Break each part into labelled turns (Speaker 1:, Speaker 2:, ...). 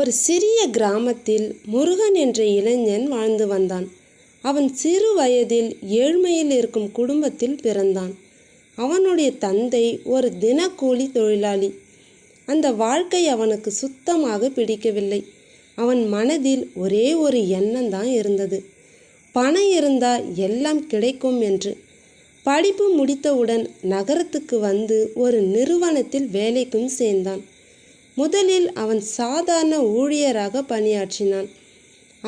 Speaker 1: ஒரு சிறிய கிராமத்தில் முருகன் என்ற இளைஞன் வாழ்ந்து வந்தான். அவன் சிறு வயதில் ஏழ்மையில் இருக்கும் குடும்பத்தில் பிறந்தான். அவனுடைய தந்தை ஒரு தினக்கூலி தொழிலாளி. அந்த வாழ்க்கை அவனுக்கு சுத்தமாக பிடிக்கவில்லை. அவன் மனதில் ஒரே ஒரு எண்ணம் தான் இருந்தது. பணம் இருந்தால் எல்லாம் கிடைக்கும் என்று. படிப்பு முடித்தவுடன் நகரத்துக்கு வந்து ஒரு நிறுவனத்தில் வேலைக்கும் சேர்ந்தான். முதலில் அவன் சாதாரண ஊழியராக பணியாற்றினான்.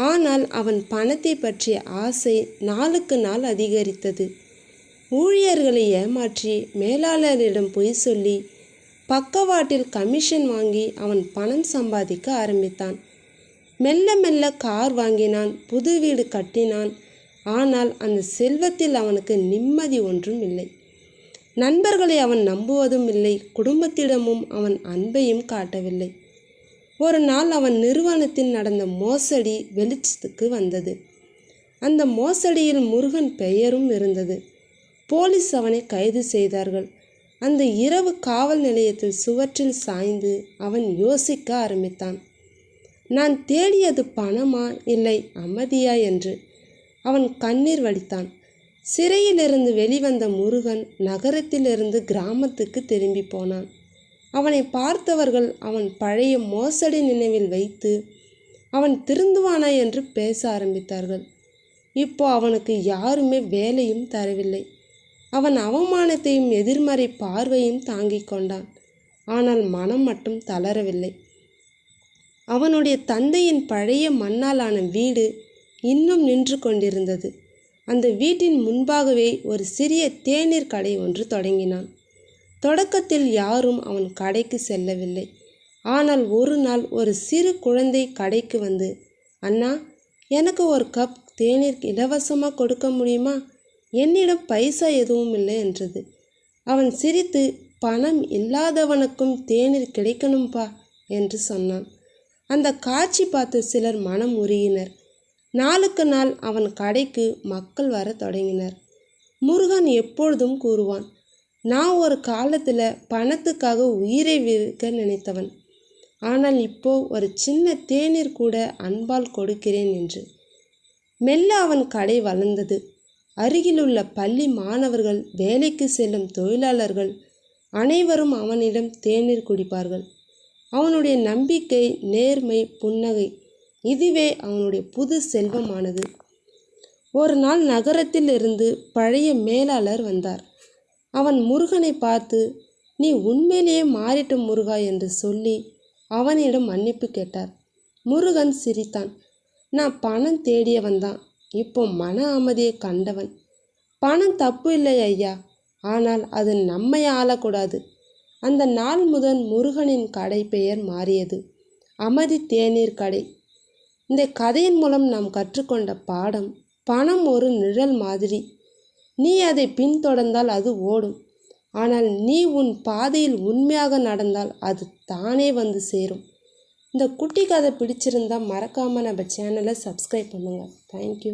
Speaker 1: ஆனால் அவன் பணத்தை பற்றிய ஆசை நாளுக்கு நாள் அதிகரித்தது. ஊழியர்களை ஏமாற்றி மேலாளரிடம் பொய் சொல்லி பக்கவாட்டில் கமிஷன் வாங்கி அவன் பணம் சம்பாதிக்க ஆரம்பித்தான். மெல்ல மெல்ல கார் வாங்கினான் புது வீடு கட்டினான். ஆனால் அந்த செல்வத்தில் அவனுக்கு நிம்மதி ஒன்றும் இல்லை. நண்பர்களை அவன் நம்புவதும் இல்லை குடும்பத்திடமும் அவன் அன்பையும் காட்டவில்லை. ஒரு நாள் அவன் நிறுவனத்தில் நடந்த மோசடி வெளிச்சத்துக்கு வந்தது. அந்த மோசடியில் முருகன் பெயரும் இருந்தது. போலீஸ் அவனை கைது செய்தார்கள். அந்த இரவு காவல் நிலையத்தில் சுவற்றில் சாய்ந்து அவன் யோசிக்க ஆரம்பித்தான். நான் தேடியது பணமா இல்லை அமைதியா? என்று அவன் கண்ணீர் வடித்தான். சிறையிலிருந்து வெளிவந்த முருகன் நகரத்திலிருந்து கிராமத்துக்கு திரும்பி போனான். அவனை பார்த்தவர்கள் அவன் பழைய மோசடி நினைவில் வைத்து அவன் திருந்துவானா? என்று பேச ஆரம்பித்தார்கள். இப்போ அவனுக்கு யாருமே வேலையும் தரவில்லை. அவன் அவமானத்தையும் எதிர்மறை பார்வையும் தாங்கிக் கொண்டான். ஆனால் மனம் மட்டும் தளரவில்லை. அவனுடைய தந்தையின் பழைய மண்ணாலான வீடு இன்னும் நின்று கொண்டிருந்தது. அந்த வீட்டின் முன்பாகவே ஒரு சிறிய தேநீர் கடை ஒன்று தொடங்கினான். தொடக்கத்தில் யாரும் அவன் கடைக்கு செல்லவில்லை. ஆனால் ஒரு நாள் ஒரு சிறு குழந்தை கடைக்கு வந்து அண்ணா எனக்கு ஒரு கப் தேநீர் இலவசமாக கொடுக்க முடியுமா? என்னிடம் பைசா எதுவும் இல்லை என்றது. அவன் சிரித்து பணம் இல்லாதவனுக்கும் தேநீர் கிடைக்கணும்பா என்று சொன்னான். அந்த காட்சி பார்த்து சிலர் மனம் உருகினர். நாளுக்கு நாள் அவன் கடைக்கு மக்கள் வர தொடங்கினர். முருகன் எப்பொழுதும் கூறுவான் நான் ஒரு காலத்தில் பணத்துக்காக உயிரை விற்க நினைத்தவன். ஆனால் இப்போ ஒரு சின்ன தேநீர் கூட அன்பால் கொடுக்கிறேன் என்று. மெல்ல அவன் கடை வளர்ந்தது. அருகிலுள்ள பள்ளி மாணவர்கள் வேலைக்கு செல்லும் தொழிலாளர்கள் அனைவரும் அவனிடம் தேநீர் குடிப்பார்கள். அவனுடைய நம்பிக்கை நேர்மை புன்னகை இதுவே அவனுடைய புது செல்வமானது. ஒரு நாள் நகரத்தில் இருந்து பழைய மேலாளர் வந்தார். அவன் முருகனை பார்த்து நீ உண்மையிலேயே மாறிட்ட முருகா என்று சொல்லி அவனிடம் மன்னிப்பு கேட்டார். முருகன் சிரித்தான். நான் பணம் தேடியவன் தான். இப்போ மன அமைதியை கண்டவன். பணம் தப்பு இல்லை ஐயா. ஆனால் அது நம்மை ஆளக்கூடாது. அந்த நாள் முதல் முருகனின் கடை பெயர் மாறியது. அமைதி தேநீர் கடை. இந்த கதையின் மூலம் நாம் கற்றுக்கொண்ட பாடம் பணம் ஒரு நிழல் மாதிரி. நீ அதை பின்தொடர்ந்தால் அது ஓடும். ஆனால் நீ உன் பாதையில் உண்மையாக நடந்தால் அது தானே வந்து சேரும். இந்த குட்டி கதை பிடிச்சிருந்தா மறக்காமல் நம்ம சேனலை சப்ஸ்கிரைப் பண்ணுங்கள் தேங்க்யூ